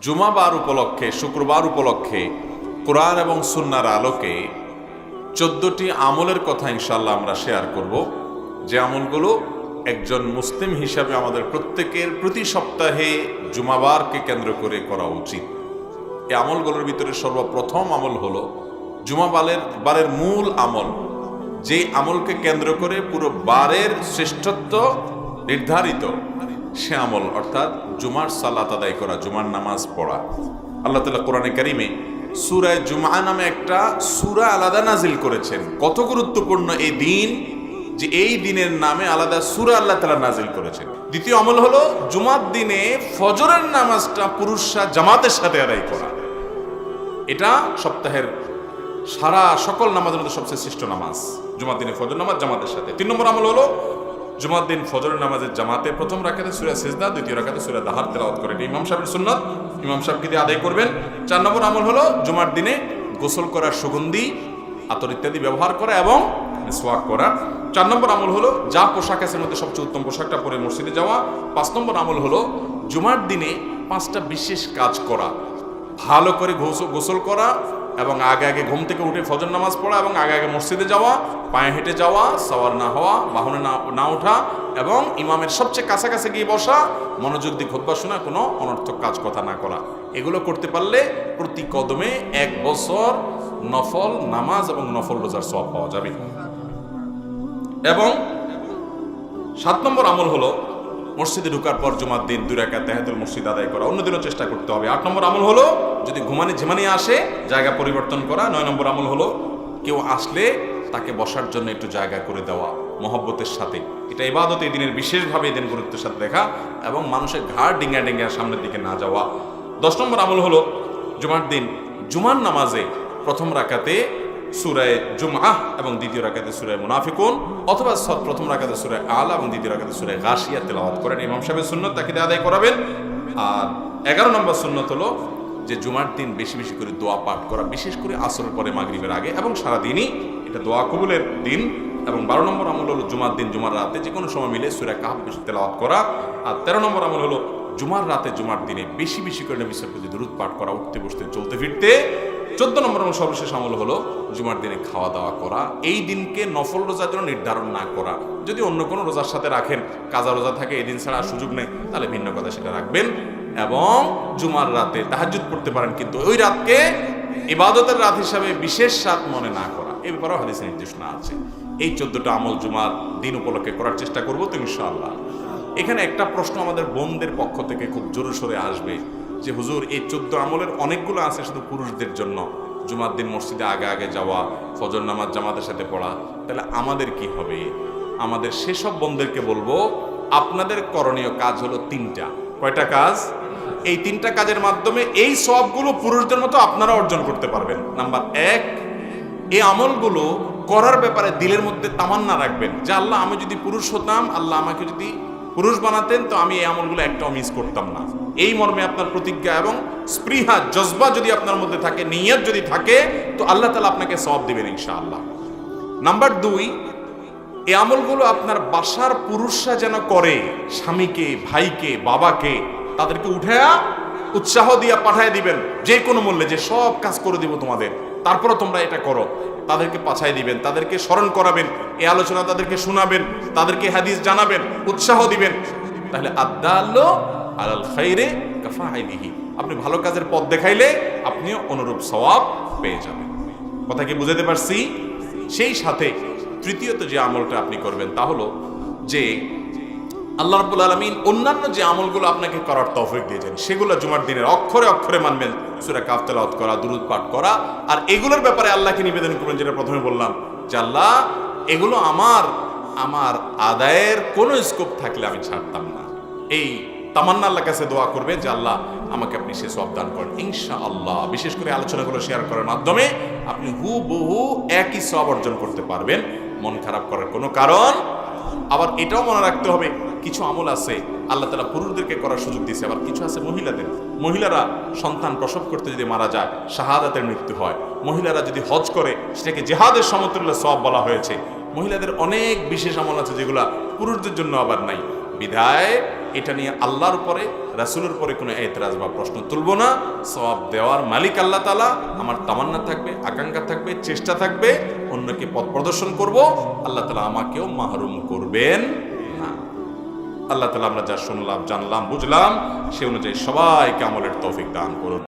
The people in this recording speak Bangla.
জুমাবার উপলক্ষে, শুক্রবার উপলক্ষে কোরআন এবং সুন্নার আলোকে চোদ্দটি আমলের কথা ইনশাল্লাহ আমরা শেয়ার করব। যে আমলগুলো একজন মুসলিম হিসাবে আমাদের প্রত্যেকের প্রতি সপ্তাহে জুমাবারকে কেন্দ্র করে করা উচিত। এই আমলগুলোর ভিতরে সর্বপ্রথম আমল হলো জুমাবালের, বারের মূল আমল। যে আমলকে কেন্দ্র করে পুরো বারের শ্রেষ্ঠত্ব নির্ধারিত। সে আমল অর্থাৎ জুমার সালাত আদায় করা, জুমার নামাজ পড়া। আল্লাহ তালা কোরআনে কারিমে সুরায় জুমা নামে একটা সুরা আলাদা নাজিল করেছেন। কত গুরুত্বপূর্ণ এই দিন যে এই দিনের নামে আলাদা সুরা আল্লাহ তালা নাজিল করেছেন। দ্বিতীয় আমল হলো জুমার দিনে ফজরের নামাজটা পুরুষরা জামাতের সাথে আদায় করা। এটা সপ্তাহের সারা সকল নামাজের মধ্যে সবচেয়ে শ্রেষ্ঠ নামাজ। জুমার দিনে ফজর নামাজ জামাতের সাথে। তিন নম্বর আমল হলো জুমার দিন ফজরের নামাজের জামাতে প্রথম রাখাতে সুরা সেজদা, দ্বিতীয় রাখাতে সুরা দাহার তেলাওয়াত করেন। ইমাম সাহেবের সুন্নত, ইমাম সাহেবকে দিয়ে আদায় করবেন? চার নম্বর আমল হলো জুমার দিনে গোসল করার সুগন্ধি, আতর ইত্যাদি ব্যবহার করা এবং সোয়াক করা। চার নম্বর আমল হলো যা পোশাক আছে মধ্যে সবচেয়ে উত্তম পোশাকটা পরে মসজিদে যাওয়া। পাঁচ নম্বর আমল হলো জুমার দিনে পাঁচটা বিশেষ কাজ করা। ভালো করে গোসল গোসল করা এবং আগে আগে ঘুম থেকে উঠে ফজর নামাজ পড়া এবং আগে আগে মসজিদে যাওয়া, পায়ে হেঁটে যাওয়া, সওয়ার না হওয়া, বাহনে না না ওঠা এবং ইমামের সবচেয়ে কাছাকাছি গিয়ে বসা, মনোযোগ দিয়ে খোদবা শোনা, কোনো অনর্থক কাজ কথা না করা। এগুলো করতে পারলে প্রতি কদমে এক বছর নফল নামাজ এবং নফল রোজার সব পাওয়া যাবে। এবং সাত নম্বর আমল হলো মসজিদে ঢুকার পর জুমার দিন দুই রাকাত তেহাতুল মসজিদ আদায় করা। অন্যদিনও চেষ্টা করতে হবে। আট নম্বর আমল হলো যদি ঘুমানি ঝিমানি আসে, জায়গা পরিবর্তন করা। নয় নম্বর আমল হলো কেউ আসলে তাকে বসার জন্য একটু জায়গা করে দেওয়া, মহব্বতের সাথে। এটা ইবাদত, এই দিনের বিশেষভাবে এই দিন গুরুত্বের সাথে দেখা এবং মানুষের ঘাড় ডিঙ্গা ডিঙ্গা সামনের দিকে না যাওয়া। দশ নম্বর আমল হলো জুমার দিন, জুমার নামাজে প্রথম রাকাতে সুরায় জুমআহ এবং দ্বিতীয় রাকাতে সুরায় মুনাফিকুন, অথবা প্রথম রাকাতে সুরায় আল এবং দ্বিতীয় রাকাতে সুরায় গাশিয়া তেলাওয়াত করেন। ইমাম সাহেবের সুন্নত তাকে আদায় করাবেন। আর এগারো নম্বর সুন্নত হলো যে জুমার দিন বেশি বেশি করে দোয়া পাঠ করা, বিশেষ করে আসরের পরে মাগরিবের আগে এবং সারাদিনই এটা দোয়া কবুলের দিন। এবং বারো নম্বর আমল হলো জুমার দিন, জুমার রাতে যে কোনো সময় মিলে সুরা কাহাব তেলাওয়াত করা। আর তেরো নম্বর আমল হলো জুমার রাতে জুমার দিনে বেশি বেশি করে নবী সাহেব প্রতি দূরত পাঠ করা, উঠতে বসতে, চলতে ফিরতে। চোদ্দ নম্বর এবং সর্বশেষ আমল হলো জুমার দিনে খাওয়া দাওয়া করা। এই দিনকে নফল রোজার জন্য নির্ধারণ না করা। যদি অন্য কোনো রোজার সাথে রাখেন, কাজা রোজা থাকে এই দিন ছাড়া সুযোগ নেই, তাহলে ভিন্ন কথা সেটা রাখবেন। এবং জুমার রাতে তাহাজুদ পড়তে পারেন, কিন্তু ওই রাতকে ইবাদতের রাত হিসাবে বিশেষ রাত মনে না করা। এই ব্যাপারেও হাদিসে নির্দেশনা আছে। এই চোদ্দটা আমল জুমার দিন উপলক্ষে করার চেষ্টা করব তো ইনশাআল্লাহ। এখানে একটা প্রশ্ন আমাদের বোনদের পক্ষ থেকে খুব জোরে সোরে আসবে যে, হুজুর, এই চোদ্দ আমলের অনেকগুলো আছে শুধু পুরুষদের জন্য। জুমার দিন মসজিদে আগে আগে যাওয়া, ফজর নামাজ জামাতের সাথে পড়া, তাহলে আমাদের কি হবে? আমাদের সেসব বোনদেরকে বলব, আপনাদের করণীয় কাজ হলো তিনটা। কয়টা কাজ? এই তিনটা কাজের মাধ্যমে এই সবগুলো পুরুষদের মতো আপনারা অর্জন করতে পারবেন। নাম্বার এক, এই আমলগুলো করার ব্যাপারে দিলের মধ্যে তামান্না রাখবেন। যে, আল্লাহ, আমি যদি পুরুষ হতাম, আল্লাহ আমাকে যদি পুরুষ বানাতেন, তো আমি এই আমলগুলো একটাও মিস করতাম না। এই মর্মে আপনার প্রতিজ্ঞা এবং স্পৃহা, জজবা যদি আপনার মধ্যে থাকে, নিয়ত যদি থাকে, তো আল্লাহ তালা আপনাকে সব দিবেন ইনশাআল্লাহ। নাম্বার দুই, এই আমলগুলো আপনার বাসার পুরুষরা যেন করে, স্বামীকে, ভাইকে, বাবাকে, তাদেরকে উঠে উৎসাহ দিয়া পাঠায় দিবেন, যে কোনো মূল্যে, যে সব কাজ করে দিব তোমাদের তারপরে তোমরা এটা করো। তাদেরকে পাছায় দিবেন, তাদেরকে স্মরণ করাবেন, এই আলোচনা তাদেরকে শোনাবেন, তাদেরকে হাদিস জানাবেন, উৎসাহ দিবেন। তাহলে আদাল্লো আলাল খাইরে কাফাইলিহি। আপনি ভালো কাজের পথ দেখাইলে আপনিও অনুরূপ সওয়াব পেয়ে যাবেন। কথা কি বুঝাতে পারছি? সেই সাথে তৃতীয়ত যে আমলটা আপনি করবেন তা হলো যে আল্লাহ রাব্বুল আলামিন অন্যান্য যে আমলগুলো আপনাকে করার তৌফিক দিয়েছেন, সেগুলো জুমার দিনের অক্ষরে অক্ষরে মানবেন। সূরা কাফ করা, দুরূদ পাঠ করা, আর এগুলোর ব্যাপারে আল্লাহকে নিবেদন করবেন যেটা প্রথমে বললাম, যে আল্লাহ, এগুলো আমার আমার আদায়ের কোনো স্কোপ থাকলে আমি ছাড়তাম না। এই তামান্না আল্লাহ কাছে দোয়া করবে যে আল্লাহ, আমাকে আপনি সে সব দান করেন। ইনশা আল্লাহ বিশেষ করে আলোচনাগুলো শেয়ার করার মাধ্যমে আপনি হু বহু একই সব অর্জন করতে পারবেন। মন খারাপ করার কোনো কারণ, আবার এটাও মনে রাখতে হবে, কিছু আমল আছে আল্লাহ তালা পুরুষদেরকে করার সুযোগ দিয়েছে। আবার কিছু আছে মহিলাদের। মহিলারা সন্তান প্রসব করতে যদি মারা যায়, শাহাদাতের মৃত্যু হয়। মহিলারা যদি হজ করে, সেটাকে জেহাদের সমতুল্য সব বলা হয়েছে। মহিলাদের অনেক বিশেষ আমল আছে যেগুলো পুরুষদের জন্য আবার নাই। বিধায় এটা নিয়ে আল্লাহর পরে রাসুলের পরে কোনো এতরাজ বা প্রশ্ন তুলব না। সব দেওয়ার মালিক আল্লাহ তালা আমার তামান্না থাকবে, আকাঙ্ক্ষা থাকবে, চেষ্টা থাকবে, অন্যকে পথ প্রদর্শন করব। আল্লাহ তালা আমাকেও মাহরুম করবেন। আল্লাহ তালা আমরা যা শুনলাম জানলাম বুঝলাম সে অনুযায়ী সবাইকে আমলের তৌফিক দান করুন।